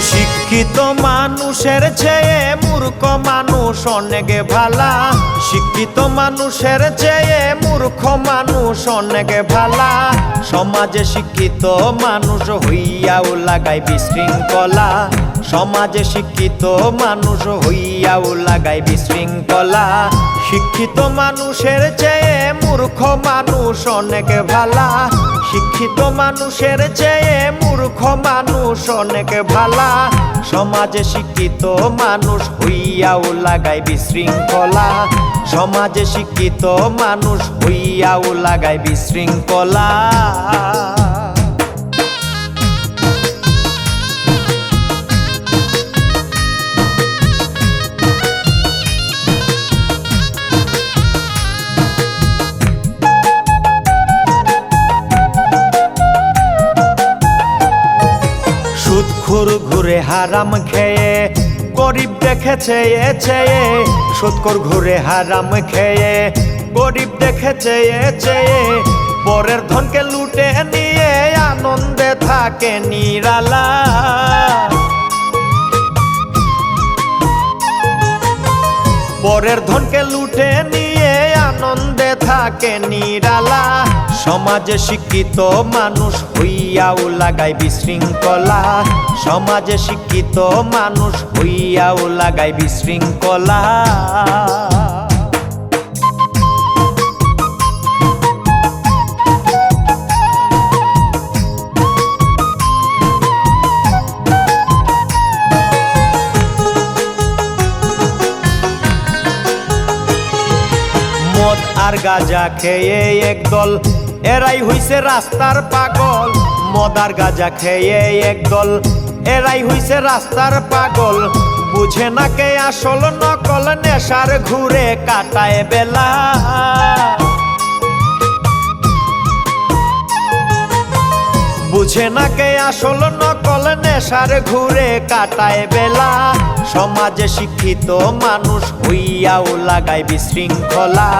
শিক্ষিত মানুষের চেয়ে মূর্খ মানুষ অনেক ভালা। শিক্ষিত মানুষের চেয়ে মূর্খ মানুষ অনেক ভালা। সমাজে শিক্ষিত মানুষ হইয়াও লাগাই বিশৃঙ্খলা। সমাজে শিক্ষিত মানুষ হইয়াও লাগাই বিশৃঙ্খলা। শিক্ষিত মানুষের চেয়ে মূর্খ মানুষ অনেক ভালা। শিক্ষিত মানুষের চেয়ে মূর্খ মানুষ অনেক ভালা। সমাজে শিক্ষিত মানুষ হইয়াও লাগাই বিশৃঙ্খলা। সমাজে শিক্ষিত মানুষ হইয়াও লাগাই বিশৃঙ্খলা। ঘুরে হারাম খেয়ে, গরিব দেখেছে এ চেয়ে। সুদখুর ঘুরে হারাম খেয়ে, গরিব দেখেছে এ চেয়ে। পরের ধনকে লুটে নিয়ে আনন্দে থাকে নিরালা। পরের ধনকে লুটে নিয়ে আনন্দে থাকে নিরালা। সমাজে শিক্ষিত মানুষ হইয়াও লাগাই বিশৃঙ্খলা। সমাজে শিক্ষিত মানুষ হইয়াও লাগাই বিশৃঙ্খলা। আর গাজা খেয়ে একদল এরাই হইছে রাস্তার পাগল। মদ আর গাজা খেয়ে একদল এরাই হইছে রাস্তার পাগল। বুঝে না কে আসল নকল নেশার ঘুরে কাটায় বেলা। বুঝে না কে আসল নকল নেশার ঘুরে কাটায় বেলা। সমাজে শিক্ষিত মানুষ হইয়াও লাগায় বিশৃঙ্খলা।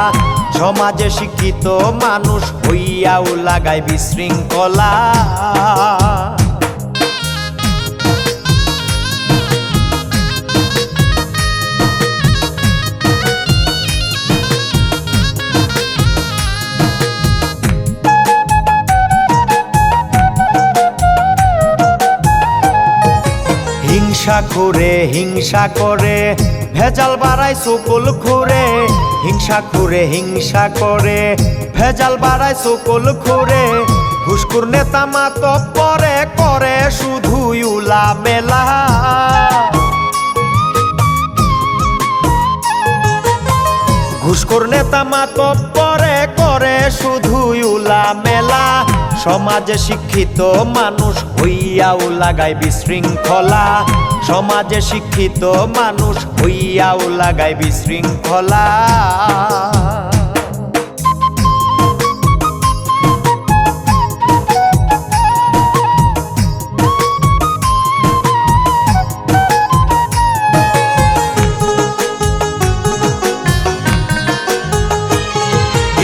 সমাজে শিক্ষিত মানুষ হইয়াও লাগায় বিশৃঙ্খলা। হিংসা করে হিংসা করে, ভেজাল বাড়ায় সুকুল খুরে হিংসা খুরে হিংসা করে, ভেজাল বাড়ায় সুকুল খুরে ঘুসকুর নেতা মাত পরে করে শুধু উলা মেলা ঘুষখোর নেতা মাতো পরে করে শুধু উলা মেলা সমাজে শিক্ষিত মানুষ হইয়াও লাগায় বিশৃঙ্খলা। সমাজে শিক্ষিত মানুষ হইয়াও লাগায় বিশৃঙ্খলা।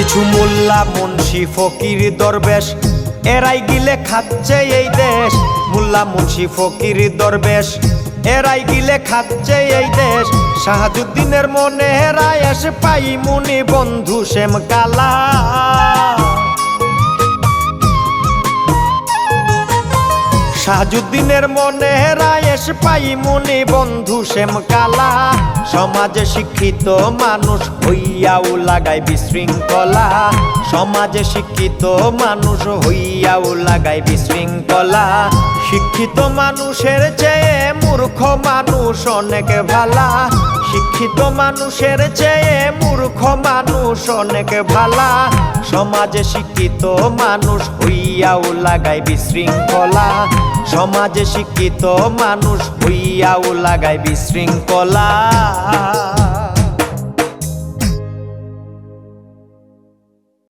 কিছু মোল্লা মুন্সি ফকির দরবেশ। এরাই গিলে খাচ্ছে এই দেশ। মোল্লা মুন্সি ফকির দরবেশ। এরাই গিলে খাচ্ছে এই দেশ। শাহাজুদ্দিনের মনে হেরায় এসে পাই মুনি বন্ধু শ্যাম কালা শাহজুদ্দিনের মনে রায়েশ পাই মুনি বন্ধু শ্যাম কালা। সমাজে শিক্ষিত মানুষ হইয়াও লাগায় বিশৃঙ্খলা। সমাজে শিক্ষিত মানুষ হইয়াও লাগায় বিশৃঙ্খলা। শিক্ষিত মানুষের চেয়ে মূর্খ মানুষ, অনেক ভালা। শিক্ষিত মানুষের চেয়ে মূর্খ মানুষ, অনেক ভালা। সমাজে শিক্ষিত মানুষ হইয়াও লাগায় বিশৃঙ্খলা। সমাজে শিক্ষিত মানুষ হইয়াও লাগায় বিশৃঙ্খলা।